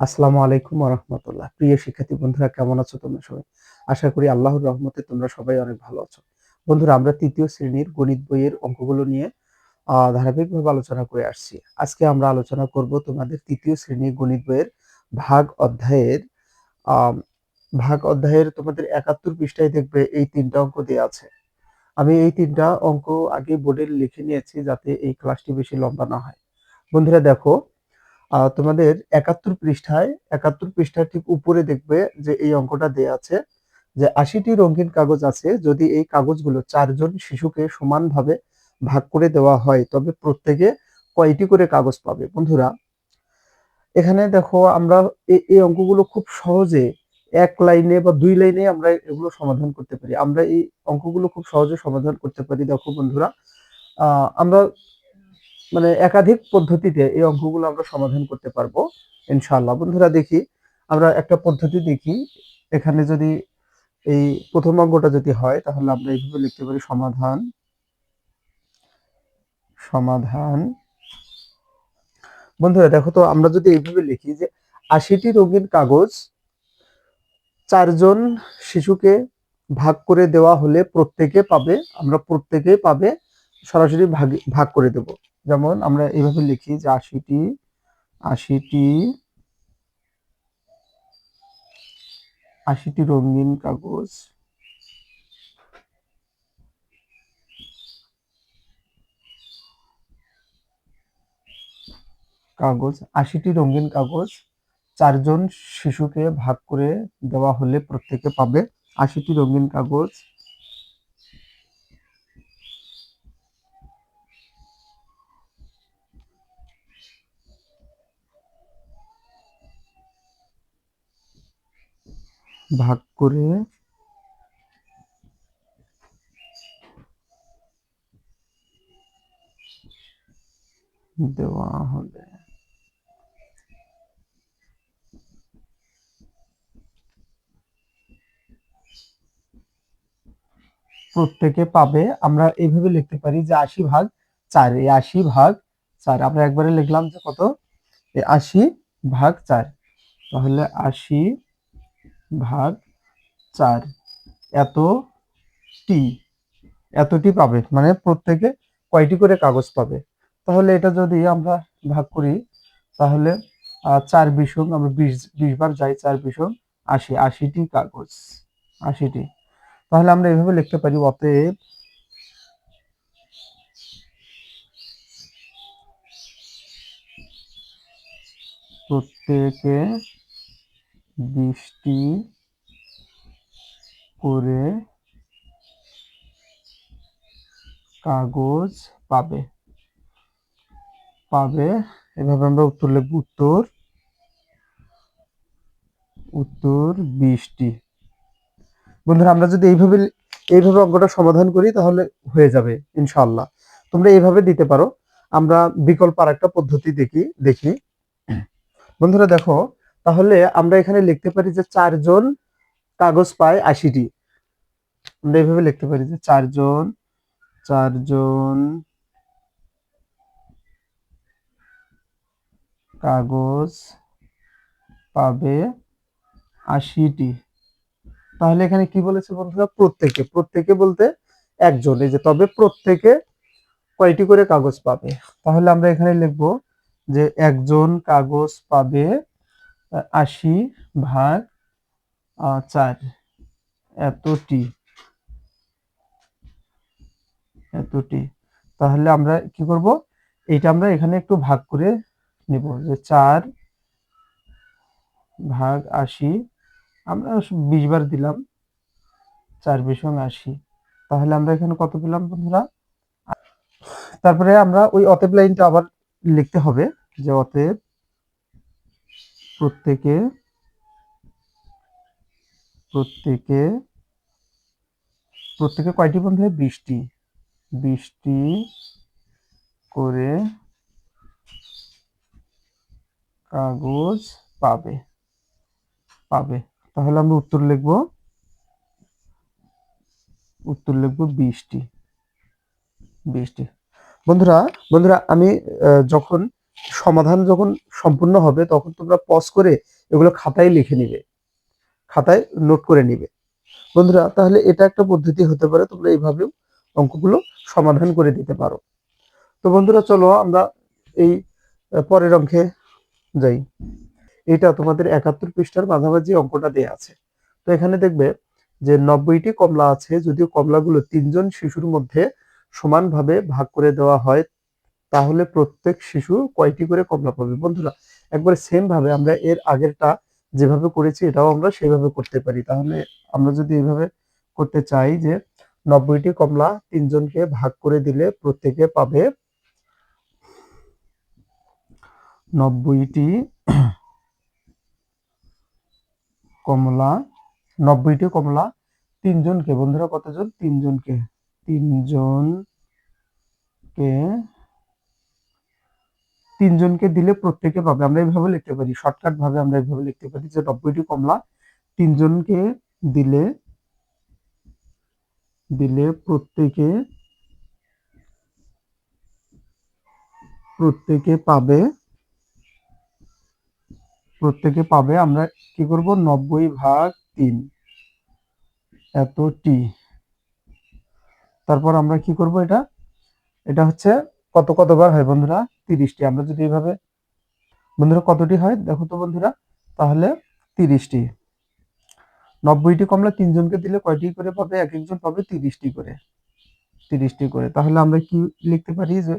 আসসালামু আলাইকুম রহমতুল্লাহ প্রিয় শিক্ষার্থী বন্ধুরা, কেমন আছো তোমরা সবাই? আশা করি আল্লাহর রহমতে তোমরা সবাই অনেক ভালো আছো। বন্ধুরা, আমরা তৃতীয় শ্রেণির গণিত বইয়ের অঙ্কগুলো নিয়ে ধারাবাহিকভাবে আলোচনা করে আসছি। আজকে আমরা আলোচনা করব তোমাদের তৃতীয় শ্রেণির গণিত বইয়ের ভাগ অধ্যায়ের ভাগ অধ্যায়ের তোমাদের একাত্তর পৃষ্ঠায় দেখবে এই তিনটা অঙ্ক দেওয়া আছে। আমি এই তিনটা অঙ্ক আগে বোর্ডে লিখে নিয়েছি যাতে এই ক্লাসটি বেশি লম্বা না হয়। বন্ধুরা, দেখো তোমাদের একাত্তর পৃষ্ঠায়, একাত্তর পৃষ্ঠার ঠিক উপরে দেখবে যে এই অঙ্কটা দেয়া আছে যে আশিটি রঙিন কাগজ আছে, যদি এই কাগজগুলো চারজন শিশুকে সমানভাবে ভাগ করে দেওয়া হয়, তবে প্রত্যেকে কয়টি করে কাগজ পাবে? বন্ধুরা, এখানে দেখো আমরা এই অঙ্কগুলো খুব সহজে এক লাইনে বা দুই লাইনে আমরা এগুলো সমাধান করতে পারি। আমরা এই অঙ্কগুলো খুব সহজে সমাধান করতে পারি। দেখো বন্ধুরা আমরা মানে একাধিক পদ্ধতিতে এই অঙ্কগুলো আমরা সমাধান করতে পারব, ইনশাআল্লাহ। বন্ধুরা, দেখি, আমরা একটা পদ্ধতি দেখি। এখানে যদি এই প্রথম অঙ্কটা যদি হয়, তাহলে আমরা এইভাবে লিখতে পারি সমাধান সমাধান। বন্ধুরা, দেখো তো, আমরা যদি এইভাবে লিখি যে আশিটি রঙিন কাগজ চারজন শিশুকে ভাগ করে দেওয়া হলে প্রত্যেকে পাবে, আমরা প্রত্যেকে পাবে সরাসরি ভাগ ভাগ করে দেব। যেমন আমরা এইভাবে লিখি যে আশিটি আশিটি আশিটি রঙিন কাগজ কাগজ, আশিটি রঙিন কাগজ, চারজন শিশুকে ভাগ করে দেওয়া হলে প্রত্যেকে পাবে আশিটি রঙিন কাগজ ভাগ করে দেওয়া হবে প্রত্যেকে পাবে। আমরা এইভাবে লিখতে পারি যে আশি ভাগ চার, এই আশি ভাগ চার, আমরা একবারে লিখলাম যে কত? এই আশি ভাগ চার। তাহলে আশি ভাগ চার। এত টি। এতটি পাবে মানে প্রত্যেকে কয়টি করে কাগজ পাবে? তাহলে এটা যদি আমরা ভাগ করি, তাহলে চার বিশং, আমরা বিশ বিশ বার যাই, চার বিশং, আশি। আশিটি কাগজ। আশিটি। তাহলে আমরা এভাবে লিখতে পারি, অতএব প্রত্যেকে বিশটি করে কাগজ পাবে। পাবে, এভাবে আমরা উত্তর লিখব, উত্তর উত্তর বিশটি বন্ধুরা, আমরা যদি এইভাবে এইভাবে অঙ্কটা সমাধান করি, তাহলে হয়ে যাবে, ইনশাআল্লাহ। তোমরা এইভাবে দিতে পারো। আমরা বিকল্প আর একটা পদ্ধতি দেখি দেখি। বন্ধুরা, দেখো তাহলে আমরা এখানে লিখতে পারি যে চারজন কাগজ পায় আশিটি। আমরা এইভাবে লিখতে পারি যে চারজন চারজন কাগজ পাবে আশিটি। তাহলে এখানে কি বলেছে বন্ধুরা? প্রত্যেকে। প্রত্যেকে বলতে একজন। এই যে তবে প্রত্যেকে কয়টি করে কাগজ পাবে? তাহলে আমরা এখানে লিখব যে একজন কাগজ পাবে আশি ভাগ চার। এতটি। এতটি। তাহলে আমরা কি করব? এইটা আমরা এখানে একটু ভাগ করে নিব যে চার ভাগ আশি। আমরা বিশ বার দিলাম। চার বিশং আশি। তাহলে আমরা এখানে কত পেলাম বন্ধুরা? তারপরে আমরা ওই অতএব লাইনটা আবার লিখতে হবে যে অতএব প্রত্যেকে প্রত্যেকে প্রত্যেকে কয়টি বন্ধু? হয় বৃষ্টি বৃষ্টি করে কাগজ পাবে। পাবে। তাহলে আমরা উত্তর লিখব। উত্তর লিখব বৃষ্টি বৃষ্টি বন্ধুরা বন্ধুরা, আমি যখন সমাধান যখন সম্পূর্ণ হবে, তখন তোমরা পজ করে এগুলো খাতায় লিখে নিবে। খাতায় নোট করে নিবে। বন্ধুরা, তাহলে এটা একটা পদ্ধতি হতে পারে, তোমরা এইভাবেও অঙ্কগুলো সমাধান করে দিতে পারো। তো বন্ধুরা, চলো আমরা এই পরের অঙ্কে যাই। এটা তোমাদের একাত্তর পৃষ্ঠার মাঝামাঝি অঙ্কটা দেয়া আছে। তো এখানে দেখবে যে নব্বইটি কমলা আছে, যদিও কমলাগুলো তিনজন শিশুর মধ্যে সমানভাবে ভাগ করে দেওয়া হয় তাহলে প্রত্যেক শিশু কয়টি করে কমলা পাবে? বন্ধুরা, একবারে সেম ভাবে আমরা এর আগেরটা যেভাবে করেছি, এটাও আমরা সেভাবে করতে পারি। তাহলে আমরা যদি এইভাবে করতে চাই যে নব্বইটি কমলা তিনজনকে ভাগ করে দিলে প্রত্যেকে পাবে নব্বইটি কমলা নব্বইটি কমলা তিনজনকে, বন্ধুরা কতজন? তিনজনকে তিনজনকে তিনজনকে দিলে প্রত্যেকে পাবে আমরা এইভাবে লিখতে পারি শর্টকাট ভাবে আমরা এইভাবে লিখতে পারি যে নব্বইটি কমলা তিনজনকে দিলে দিলে প্রত্যেকে প্রত্যেকে পাবে প্রত্যেকে পাবে আমরা কি করব? নব্বই ভাগ তিন। এত টি তারপর আমরা কি করব এটা? এটা হচ্ছে কত কতবার হয় বন্ধুরা? তিরিশটি। আমরা যদি এইভাবে বন্ধুরা, কতটি হয়? দেখো তো বন্ধুরা, তাহলে তিরিশটি। নব্বইটি কমলা তিনজনকে দিলে কয়টি করে পাবে? এক একজন পাবে তিরিশটি করে। তিরিশটি করে। তাহলে আমরা কি লিখতে পারি যে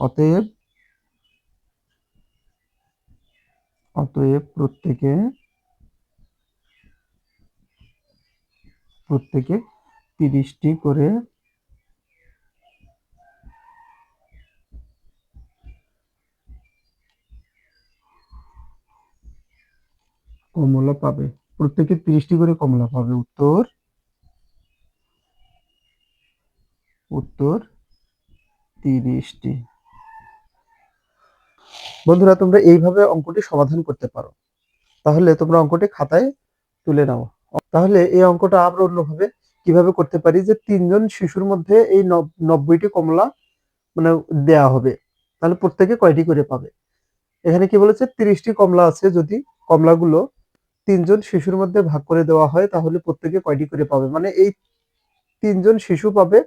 অতএব অতএব প্রত্যেকে প্রত্যেকে তিরিশটি করে কমলা পাবে। প্রত্যেকে তিরিশটি করে কমলা পাবে। উত্তর? উত্তর, তিরিশটি। বন্ধুরা, তোমরা এইভাবে অঙ্কটি সমাধান করতে পারো। তাহলে তোমরা অঙ্কটি খাতায় তুলে নাও। তাহলে এই অঙ্কটা আমরা অন্যভাবে কীভাবে করতে পারি যে তিনজন শিশুর মধ্যে এই নব- নব্বইটি কমলা মানে দেয়া হবে। তাহলে প্রত্যেকে কয়টি করে পাবে? এখানে কি বলেছে? তিরিশটি কমলা আছে। যদি কমলাগুলো তিনজন শিশুর মধ্যে ভাগ করে দেওয়া হয়, তাহলে প্রত্যেকে কয়টি করে পাবে? মানে এই তিনজন শিশু পাবে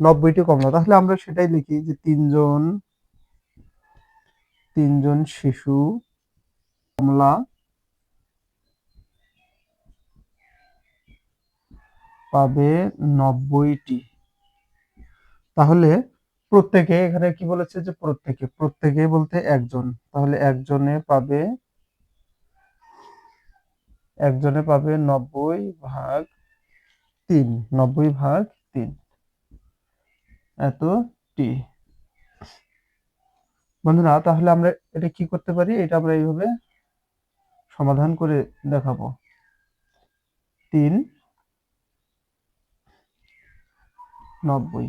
নব্বইটি কমলা। তাহলে আমরা সেটাই লিখি যে তিনজন তিনজন শিশু, কমলা, পাবে নব্বইটি। তাহলে প্রত্যেকে এখানে কি বলেছে যে প্রত্যেকে প্রত্যেকে বলতে একজন। তাহলে একজনে পাবে একজনে পাবে নব্বই ভাগ তিন, নব্বই ভাগ তিন। এত টি বন্ধুরা, তাহলে আমরা এটা কি করতে পারি? এটা আমরা এইভাবে সমাধান করে দেখাবো। তিন, নব্বই।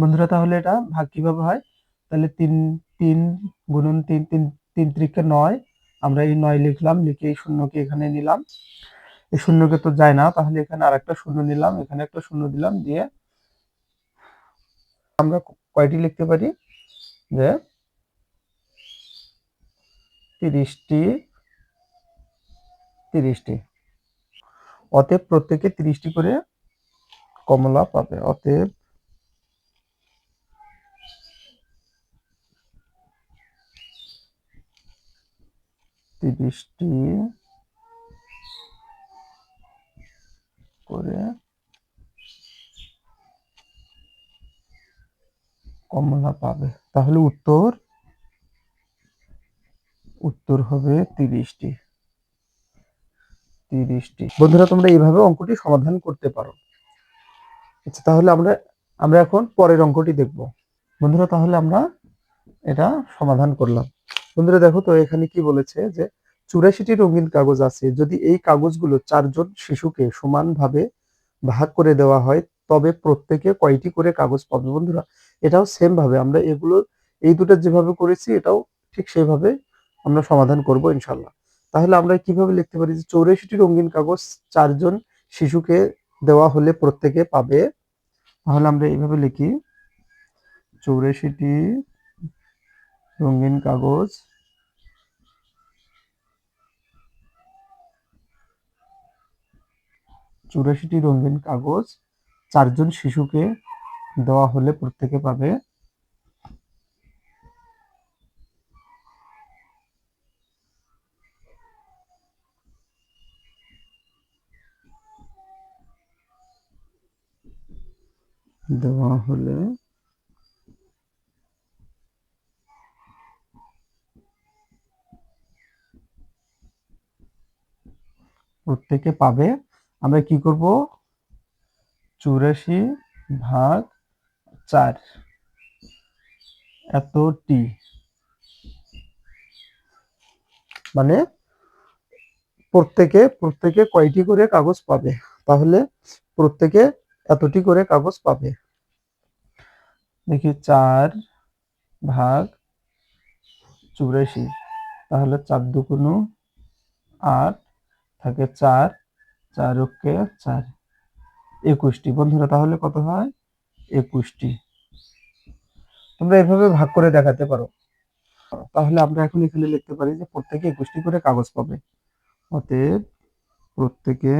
বন্ধুরা, তাহলে এটা ভাগ কীভাবে হয়? তাহলে তিন তিন গুণন তিন তিন তিন ত্রিকে নয়। আমরা এই নয় লিখলাম, লিখে এই শূন্যকে এখানে নিলাম। এই শূন্যকে তো যায় না, তাহলে এখানে আরেকটা শূন্য নিলাম, এখানে একটা শূন্য দিলাম দিয়ে আমরা কয়টি লিখতে পারি? যে তিরিশটি তিরিশটি। অতএব প্রত্যেকে তিরিশটি করে কমলা পাবে। অতএব তিরিশটি করে কমলা পাবে। তাহলে উত্তর? উত্তর হবে তিরিশটি। তিরিশটি। বন্ধুরা, তোমরা এইভাবে অঙ্কটি সমাধান করতে পারো। আচ্ছা তাহলে আমরা আমরা এখন পরের অঙ্কটি দেখব। বন্ধুরা, তাহলে আমরা এটা সমাধান করলাম। বন্ধুরা, দেখো তো, এখানে কি বলেছে যে চুরাশিটি রঙিন কাগজ আছে। যদি এই কাগজগুলো চারজন শিশুকে সমানভাবে ভাগ করে দেওয়া হয়, তবে প্রত্যেকে কয়টি করে কাগজ পাবে বন্ধুরা? এটাও সেম ভাবে আমরা এগুলো, এই দুটো যেভাবে করেছি, এটাও ঠিক সেভাবে আমরা সমাধান করব ইনশাল্লাহ তাহলে আমরা কীভাবে লিখতে পারি যে চৌরাশিটি রঙিন কাগজ চারজন শিশুকে দেওয়া হলে প্রত্যেকে পাবে? তাহলে আমরা এইভাবে লিখি। চৌরাশিটি রঙিন কাগজ চৌরাশিটি রঙিন কাগজ চারজন শিশুকে দেওয়া হলে প্রত্যেকে পাবে। দেওয়া হলে প্রত্যেকে পাবে। আমরা কি করব? চুরাশি ভাগ চার। এতটি মানে প্রত্যেকে প্রত্যেকে কয়টি করে কাগজ পাবে? তাহলে প্রত্যেকে এতটি করে কাগজ পাবে। দেখি, চার ভাগ চুরাশি। তাহলে চার দুগুণ আট থাকে চার। চার ওকে চার। একুশটি। বন্ধুরা, তাহলে কত হয়? একুশটি। তোমরা এভাবে ভাগ করে দেখাতে পারো। তাহলে আমরা এখন এখানে লিখতে পারি যে প্রত্যেকে একুশটি করে কাগজ পাবে। অতএব প্রত্যেকে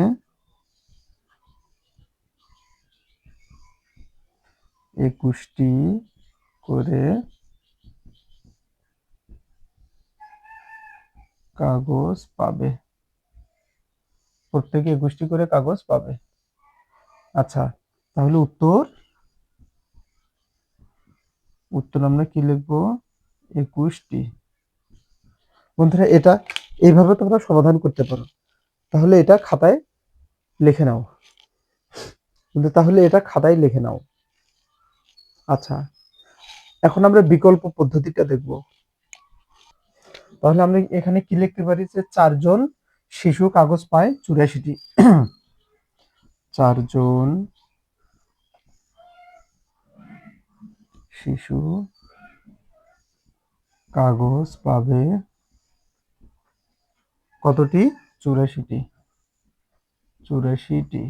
একুশটি করে কাগজ পাবে। প্রত্যেকে একুশটি করে কাগজ পাবে। আচ্ছা তাহলে উত্তর? উত্তর আমরা কি লিখব? একুশটি। বন্ধুরা, এটা এইভাবে তোমরা সমাধান করতে পারো। তাহলে এটা খাতায় লিখে নাও। কিন্তু তাহলে এটা খাতায় লিখে নাও। আচ্ছা এখন আমরা বিকল্প পদ্ধতিটা দেখব। তাহলে আমরা এখানে কি লিখতে পারি? যে চারজন শিশু কাগজ পায় চুরাশিটি। চারজন শিশু কাগজ পাবে কতটি? চুরাশিটি। চুরাশিটি।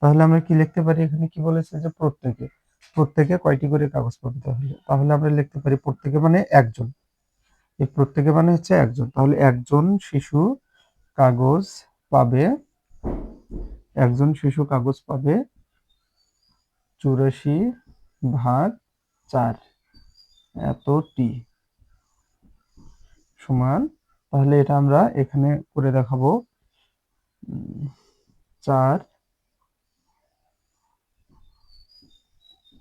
তাহলে আমরা কি লিখতে পারি? এখানে কি বলেছে যে প্রত্যেকে প্রত্যেকে কয়টি করে কাগজ পাবে তাহলে? তাহলে আমরা লিখতে পারি প্রত্যেকে মানে একজন। এই প্রত্যেকে মানে হচ্ছে একজন। তাহলে একজন শিশু কাগজ পাবে, একজন শিশু কাগজ পাবে, চুরাশি ভাগ চার এতটি সমান, তাহলে এটা আমরা এখানে করে দেখাবো। চার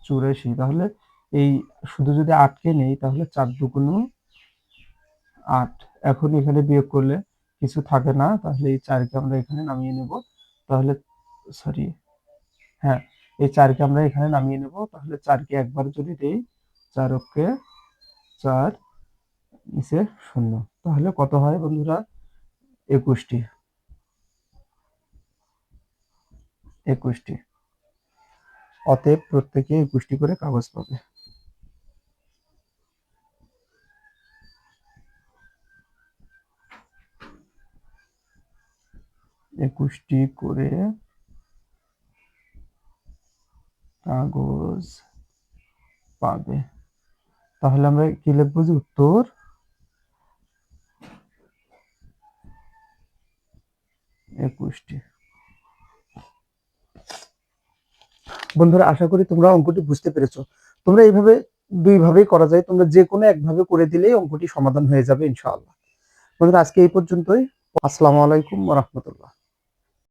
চুরাশি, তাহলে এই শুধু যদি আটকে নেই, তাহলে চার দুগুণ আট, এখন এখানে বিয়োগ করলে কিছু থাকে না, তাহলে এই চারকে আমরা এখানে নামিয়ে নেব। তাহলে সরি হ্যাঁ এই চারকে আমরা এখানে নামিয়ে নেব। তাহলে চারকে একবার যদি দেই, চার অক্ষে চার নিচে শূন্য। তাহলে কত হয় বন্ধুরা? একুশটি। একুশটি। অতএব প্রত্যেকে একুশটি করে কাগজ পাবে। একুশটি করে কাগজ পাবে। তাহলে আমরা কি লিখব যে উত্তর? একুশটি। বন্ধুরা, আশা করি তোমরা অঙ্কটি বুঝতে পেরেছ। তোমরা এইভাবে দুই ভাবেই করা যায়। তোমরা যে কোনো একভাবে করে দিলেই অঙ্কটি সমাধান হয়ে যাবে, ইনশাআল্লাহ। বন্ধুরা, আজকে এই পর্যন্তই। আসসালামু আলাইকুম রহমতুল্লাহ।